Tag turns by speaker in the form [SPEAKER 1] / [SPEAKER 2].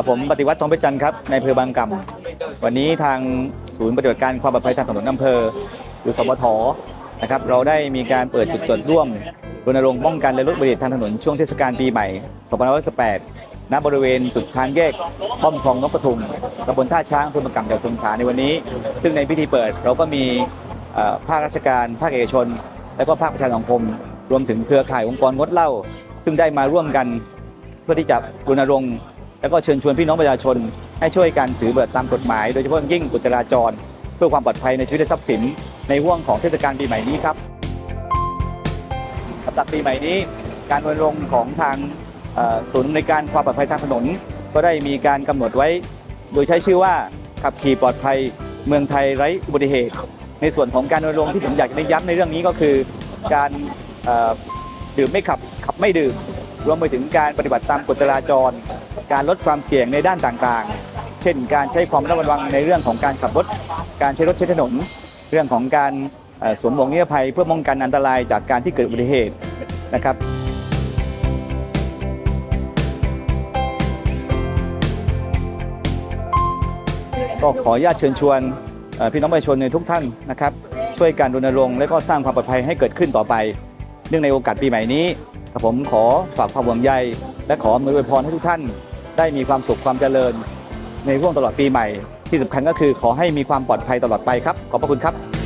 [SPEAKER 1] กับผมปฏิวัติทองเพชรจันทร์ครับในอำเภอบางกำวันนี้ทางศูนย์ปฏิบัติการความปลอดภัยทางถนนอำเภอหรือสปทนะครับเราได้มีการเปิดจุดตรวจร่วมรณรงค์ป้องกันและลดอุบัติเหตุทางถนนช่วงเทศกาลปีใหม่2518ณบริเวณสุดทางแยกป้อมคลองนกกระทุมตำบลท่าช้างอำเภอบางกำจังหวัดสงขลาในวันนี้ ซึ่งในพิธีเปิดเราก็มีภาคราชการ ภาคเอกชน และก็ภาคประชาสังคม รวมถึงเครือข่ายองค์กรงดเหล้าซึ่งได้มาร่วมกันเพื่อที่จะรณรงค์ และก็เชิญชวนพี่น้องประชาชน ให้ช่วยกันถือบัตรตามกฎหมาย โดยเฉพาะอย่างยิ่งกฎจราจร เพื่อความปลอดภัยในชีวิตและทรัพย์สิน ในห่วงของเทศกาลปีใหม่นี้ครับสำหรับปีใหม่นี้ การรณรงค์ของทางศูนย์ในการความปลอดภัยทางถนน ก็ได้มีการกำหนดไว้ โดยใช้ชื่อว่าขับขี่ปลอดภัยเมืองไทยไร้อุบัติเหตุ ในส่วนของการรณรงค์ที่ผมอยากจะเน้นย้ำในเรื่องนี้ก็คือ การดื่มไม่ขับขับไม่ดื่ม รวมไปถึงการปฏิบัติตามกฎจราจร การลดความเสี่ยงในด้านต่างๆ เช่น การใช้ความระมัดระวังในเรื่องของการขับรถ การใช้รถใช้ถนน เรื่องของการสวมหมวกนิรภัยเพื่อป้องกันอันตรายจากการที่เกิดอุบัติเหตุนะครับก็ขออนุญาตเชิญชวนพี่น้องประชาชนในทุกท่านนะครับ ช่วยการรณรงค์และก็สร้างความปลอดภัยให้เกิดขึ้นต่อไป เนื่องในโอกาสปีใหม่นี้ กับผมขอฝากความห่วงใย และขออำนวยอวยพรให้ทุกท่าน ได้มีความสุขความเจริญ ในช่วงตลอดปีใหม่ ที่สำคัญก็คือขอให้มีความปลอดภัยตลอดไปครับ ขอบพระคุณครับ